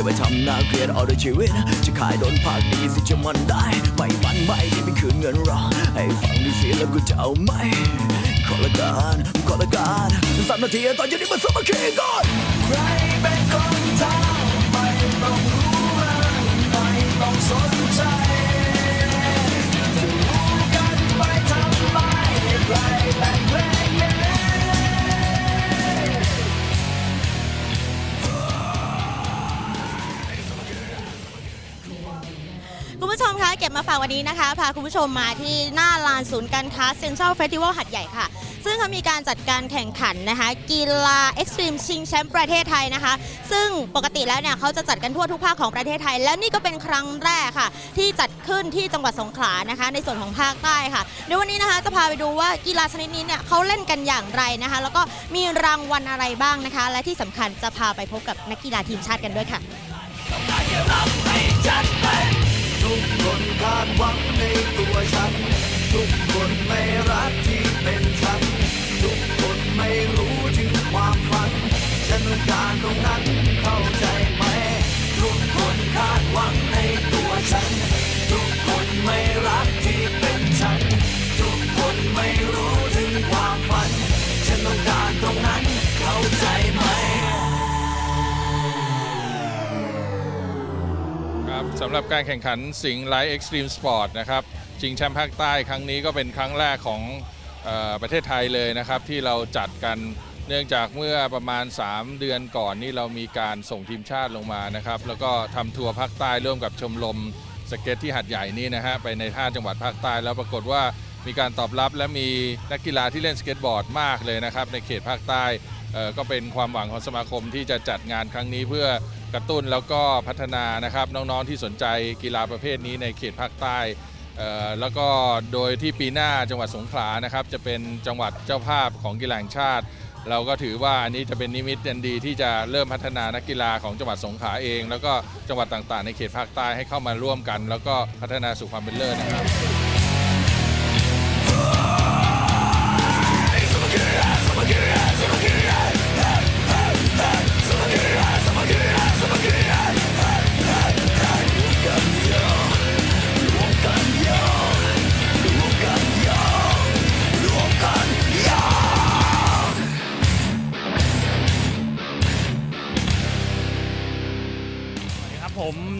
อย่าไปทำหน้าเครียดเอาด้วยชีวิต จะขายโดนภาคดีสิจะมันได้ ไม่มันไม่ที่ไม่คืนเงินรอให้ฟังดูสิแล้วกูจะเอาไหมขอละกันขอละกันสามนาทีตอนเย็นนี้มาสมัครก่อนใครเป็นคน คุณผู้ชมคะเก็บมาฝากวันนี้นะคะพาคุณผู้ชมมาที่หน้าลานศูนย์การค้าเซ็นทรัลเฟสติวัลหัดใหญ่ค่ะ ซึ่งเขามีการจัดการแข่งขันนะคะ กีฬาเอ็กซ์ตรีมชิงแชมป์ประเทศไทยนะคะ ซึ่งปกติแล้วเนี่ยเขาจะจัดกันทั่วทุกภาคของประเทศไทย แล้วนี่ก็เป็นครั้งแรกค่ะ ที่จัดขึ้นที่จังหวัดสงขลานะคะ ในส่วนของภาคใต้ค่ะเดี๋ยววันนี้นะคะจะพาไปดูว่ากีฬาชนิดนี้เนี่ยเขาเล่นกันอย่างไรนะคะ แล้วก็มีรางวัลอะไรบ้างนะคะ และที่สำคัญจะพาไปพบกับนักกีฬาทีมชาติกันด้วยค่ะ ทุกคนคาดหวังในตัวฉัน ทุกคนไม่รักที่เป็นฉัน ทุกคนไม่รู้ถึงความฝันฉันต้องการตรงนั้น สำหรับการแข่งขันสิงห์ไลท์เอ็กซ์ตรีมสปอร์ตนะครับชิงแชมป์ภาคใต้ครั้งนี้ก็เป็นครั้งแรกของประเทศไทยเลยนะครับ ที่เราจัดกันเนื่องจากเมื่อประมาณ 3 เดือนก่อนนี่เรามีการส่งทีมชาติลงมานะครับ แล้วก็ทำทัวร์ภาคใต้ร่วมกับชมรมสเก็ตที่หัดใหญ่นี่นะฮะไปในท่าจังหวัดภาคใต้แล้วปรากฏว่ามีการตอบรับและมีนักกีฬาที่เล่นสเก็ตบอร์ดมากเลยนะครับ ในเขตภาคใต้ก็เป็นความหวังของสมาคมที่จะจัดงานครั้งนี้เพื่อ กระตุ้นแล้วก็พัฒนานะครับน้องๆที่สนใจกีฬาประเภทนี้ในเขตภาคใต้แล้วก็โดยที่ปีหน้าจังหวัดสงขลานะครับ จะเป็นจังหวัดเจ้าภาพของกีฬาแห่งชาติ เราก็ถือว่าอันนี้จะเป็นนิมิตอันดีที่จะเริ่มพัฒนานักกีฬาของจังหวัดสงขลาเอง แล้วก็จังหวัดต่างๆ ในเขตภาคใต้ให้เข้ามาร่วมกัน แล้วก็พัฒนาสู่ความเป็นเลิศนะครับ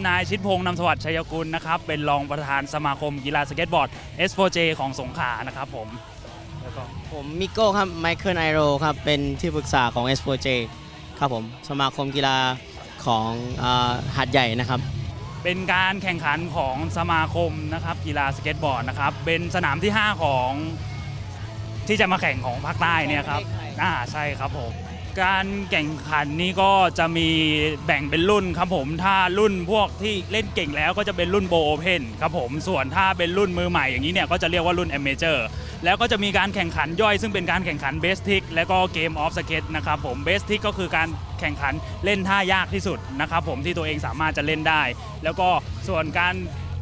นายชิดพงษ์นำสวัสดิ์ชัยกุลนะครับเป็นรองประธานสมาคมกีฬาสเก็ตบอร์ด S4J ของสงขลานะครับผมแล้วก็ผมมิโก้ครับไมเคิลไอโรครับเป็นที่ปรึกษาของ S4J ครับผมสมาคมกีฬาของอาหัดใหญ่นะครับ เป็นการแข่งขันของสมาคมนะครับกีฬาสเก็ตบอร์ดนะครับเป็นสนามที่ 5 ของที่จะมาแข่งของภาคใต้เนี่ยครับประเทศไทยอ่าใช่ครับผม การแข่งขันนี้ก็จะมีแบ่งเป็นรุ่นครับผม ถ้ารุ่นพวกที่เล่นเก่งแล้วก็จะเป็นรุ่นโบโอเพนครับผม ส่วนถ้าเป็นรุ่นมือใหม่อย่างนี้เนี่ยก็จะเรียกว่ารุ่น a อเมเจอร์แล้วก็จะมีการแข่งขันย่อยซึ่งเป็นการแข่งขันเบสทิกและก็เกมออฟสเก็ตนะครับผมเบสทิกก็คือการแข่งขันเล่นท่ายากที่สุดนะครับผมที่ตัวเองสามารถจะเล่นได้ แล้วก็ส่วนการ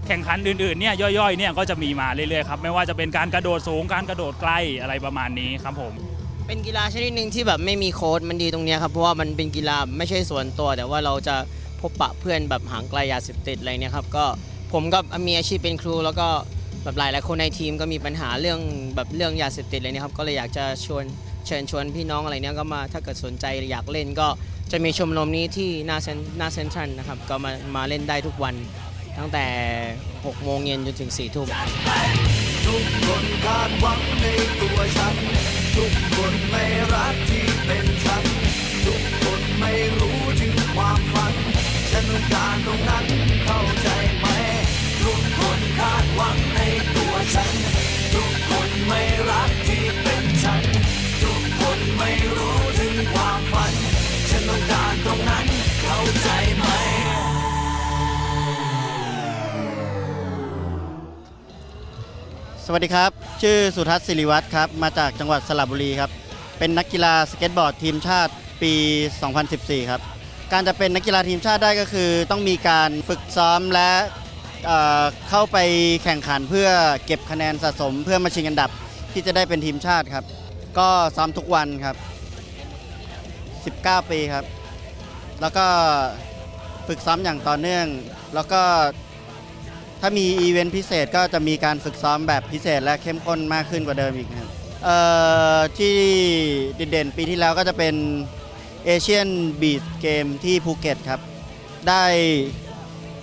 แข่งขันอื่นๆเนี่ยย่อยๆเนี่ยก็จะมีมาเรื่อยๆครับไม่ว่าจะเป็นการกระโดดสูงการกระโดดไกลอะไรประมาณนี้ครับผม เป็นกีฬาชนิดหนึ่งที่แบบไม่มีโค้ดมันดีตรงเนี้ยครับเพราะว่ามันเป็นกีฬาไม่ใช่ส่วนตัว แต่ว่าเราจะพบปะเพื่อนแบบห่างไกลยาเสพติดอะไรเนี่ยครับก็ผมก็มีอาชีพเป็นครู แล้วก็แบบหลายหลายคนในทีมก็มีปัญหาเรื่องแบบเรื่องยาเสพติดอะไรเนี่ยครับก็เลยอยากจะชวนเชิญชวนพี่น้องอะไรเนี่ยก็มาถ้าเกิดสนใจอยากเล่นก็จะมีชมรมนี้ที่หน้าเซนหน้าเซ็นทรัลนะครับก็มามาเล่นได้ทุกวัน ตั้งแต่6โมงเย็นจนถึง4ทุ่ม ทุกคนคาดหวังในตัวฉัน ทุกคนไม่รักที่เป็นฉัน ทุกคนไม่รู้ถึงความฝัน ฉันต้องการตรงนั้น สวัสดีครับ ชื่อสุทัศน์ศิริวัตรครับ มาจากจังหวัดสระบุรีครับ เป็นนักกีฬาสเก็ตบอร์ดทีมชาติปี 2014 ครับ การจะเป็นนักกีฬาทีมชาติได้ก็คือ ต้องมีการฝึกซ้อมและเอ่อเข้าไปแข่งขันเพื่อเก็บคะแนนสะสม เพื่อมาชิงอันดับที่จะได้เป็นทีมชาติครับ ก็ซ้อมทุกวันครับ 19 ปีครับ แล้วก็ฝึกซ้อมอย่างต่อเนื่อง แล้วก็ ถ้ามีอีเวนต์พิเศษก็จะมีการฝึกซ้อมแบบพิเศษและเข้มข้นมากขึ้นกว่าเดิมอีกครับเอ่อที่เด่นๆปีที่แล้วก็จะเป็นเอเชียนบีดเกมที่ภูเก็ตครับ ได้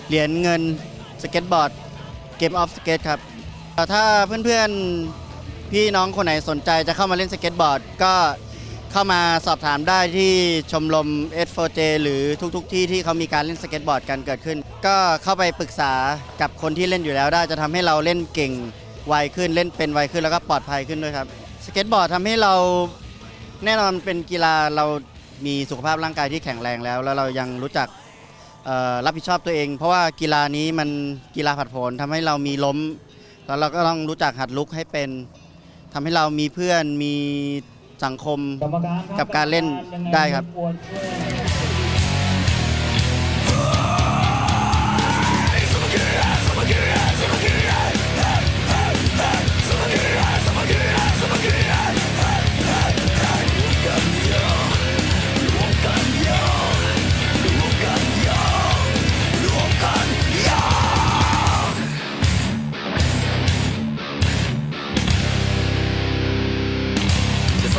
เหรียญเงินสเก็ตบอร์ดเกมออฟสเก็ตครับถ้าเพื่อนๆ พี่น้องคนไหนสนใจจะเข้ามาเล่นสเก็ตบอร์ดก็ เข้ามาสอบถามได้ที่ชมรม S4J หรือทุกๆ ที่ที่เขามีการเล่นสเก็ตบอร์ดกันเกิดขึ้น ก็เข้าไปปรึกษากับคนที่เล่นอยู่แล้วได้จะทำให้เราเล่นเก่งไวขึ้นเล่นเป็นไวขึ้นแล้วก็ปลอดภัยขึ้นด้วยครับสเก็ตบอร์ดทำให้เราแน่นอนเป็นกีฬาเรามีสุขภาพร่างกายที่แข็งแรงแล้ว แล้วเรายังรู้จักเอ่อรับผิดชอบตัวเอง เพราะว่ากีฬานี้มันกีฬาผัดผนทำให้เรามีล้ม แล้วเราก็ต้องรู้จักหัดลุกให้เป็นทำให้เรามีเพื่อนมี สังคมกับการเล่นได้ครับ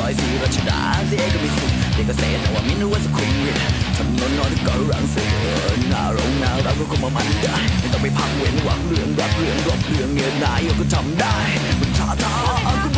อยสีรัชดาสีเอก็มีสุณเด็กเกษตรแต่ว่ามินว่าสุขุมวิทถนนนอนก็รังสีน่าโรงน่ารักก็คงมามันได้ไม่ต้องไปพังเว้นหวังเรื่องรับเรื่องรบเรื่องเงินนายก็ทำได้มันท้าทาย